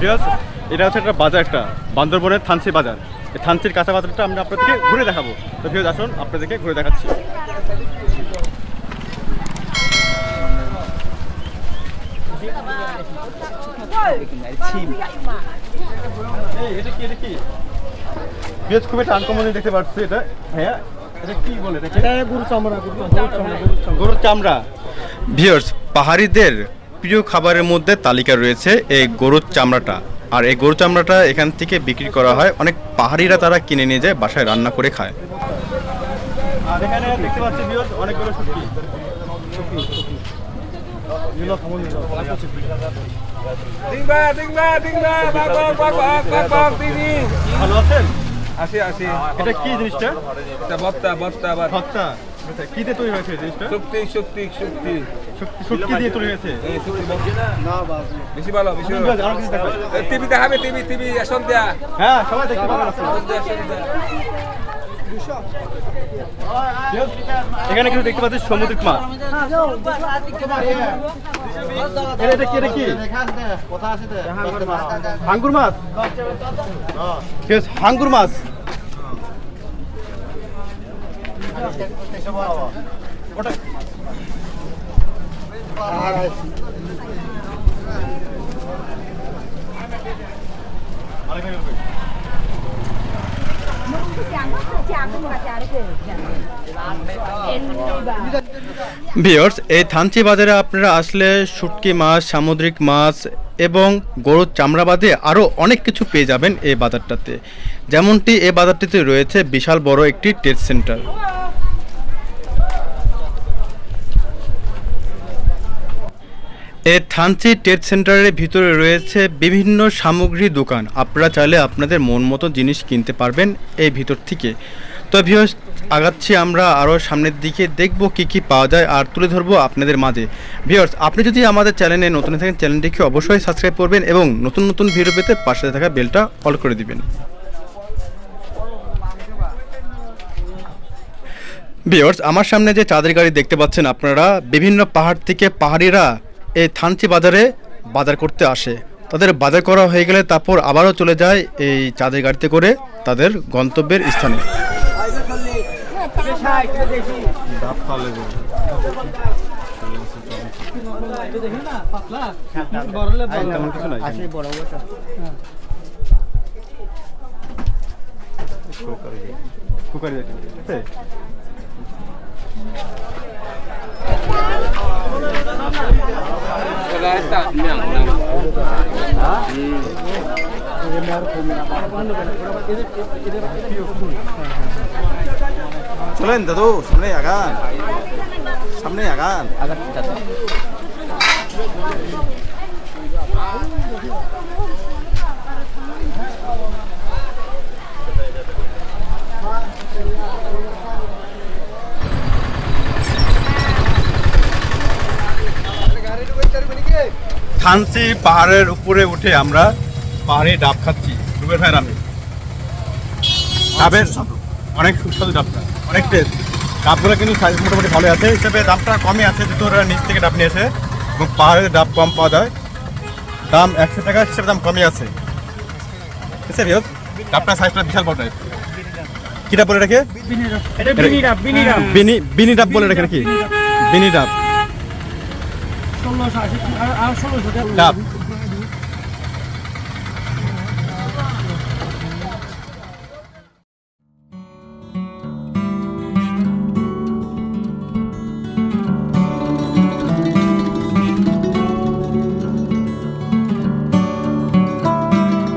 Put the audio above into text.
Because এটা হচ্ছে একটা বাজার একটা বান্দরবনের থানসি বাজার। এই থানসির কাঁচা বাজারটা আমরা আপনাদেরকে ঘুরে দেখাবো। তো বিকজ আসুন আপনাদেরকে ঘুরে দেখাচ্ছি। এই, এটা কি এটা খুব একটা আনকমন দেখতে পাচ্ছি এটা। ভাইয়া এটা কি বলে এটা এটা চামড়া গরু চামড়া গরু চামড়া। গরুর চামড়া। ভিউয়ার্স পাহাড়িদের প্রিয় খাবারের মধ্যে তালিকা রয়েছে এই গরুর চামড়াটা। আর এই গরুর চামড়াটা এখান থেকে বিক্রি করা হয়। অনেক পাহাড়িরা তারা কিনে নিয়ে যায় বাসায় রান্না করে খায়। আর এখানে দেখতে পাচ্ছি অনেকগুলো. ভালো আছেন? Asih asih. এটা কি জিনিসটা? bopta bar. ভত্তা আচ্ছা, কি দিয়ে তৈরি হয়েছে জিনিসটা? sukti sukti. শুটকি শুটকি দিয়ে তৈরি হয়েছে? আরও কিছু দেখাই। Eh, TV dah habis TV TV হ্যাঁ সবাই দেখতে পাবেন. এখানে কিন্তু দেখতে পাচ্ছি সামুদ্রিক মাছ। এটা এটা কি? এটা কি হাঙ্গুর মাছ? হাঙ্গুর মাছ। ভিওর্স এই থানচি বাজারে আপনারা আসলে শুটকি মাছ, সামুদ্রিক মাছ এবং গরুর চামড়া বাদে আরও অনেক কিছু পেয়ে যাবেন এই বাজারটাতে। যেমনটি এই বাজারটিতে রয়েছে বিশাল বড় একটি ট্রেড সেন্টার এই থানচি ট্রেড সেন্টারের ভিতরে রয়েছে বিভিন্ন সামগ্রী দোকান। আপনারা চাইলে আপনাদের মন মতো জিনিস কিনতে পারবেন এই ভিতর থেকে। তো ভিউস আগাচ্ছি আমরা আরও সামনের দিকে। দেখব কি কি পাওয়া যায় আর তুলে ধরবো আপনাদের মাঝে। ভিউয়ার্স আপনি যদি আমাদের চ্যানেলে নতুন থাকেন, চ্যানেলটিকে অবশ্যই সাবস্ক্রাইব করবেন এবং নতুন নতুন ভিডিও পেতে পাশে থাকা বেলটা অল করে দিবেন। ভিউয়ার্স আমার সামনে যে চাঁদের গাড়ি দেখতে পাচ্ছেন আপনারা, বিভিন্ন পাহাড় থেকে পাহাড়িরা এই থানচি বাজারে বাজার করতে আসে। তাদের বাজার করা হয়ে গেলে তারপর আবারও চলে যায় এই চাঁদের গাড়িতে করে তাদের গন্তব্যের স্থানে। কুকারি চলেন দাদু সামনে আগান। সামনে আগান। থানচি পাহাড়ের উপরে উঠে আমরা পাহাড়ে ডাব খাচ্ছি রুবের ভাইয়ের আমি ডাবের অনেক সুস্বাদু ডাবটা অনেক টেস্ট ডাবগুলো কিন্তু সাইজ মোটামুটি ভালো আছে হিসেবে দামটা কমই আছে যেহেতু ওরা নিচ থেকে ডাব নিয়ে নিয়েছে এবং পাহাড়ে ডাব কম পাওয়া যায়। দাম একশো টাকা হিসেবে দাম কমই আছে। ঠিক আছে বিয়োগ ডাবটা সাইজটা বিশাল বড় টাইপ কি ডাব বলে রাখে বিনি বিনি ডাব। বলে রাখে নাকি? বিনি ডাব। ডাব।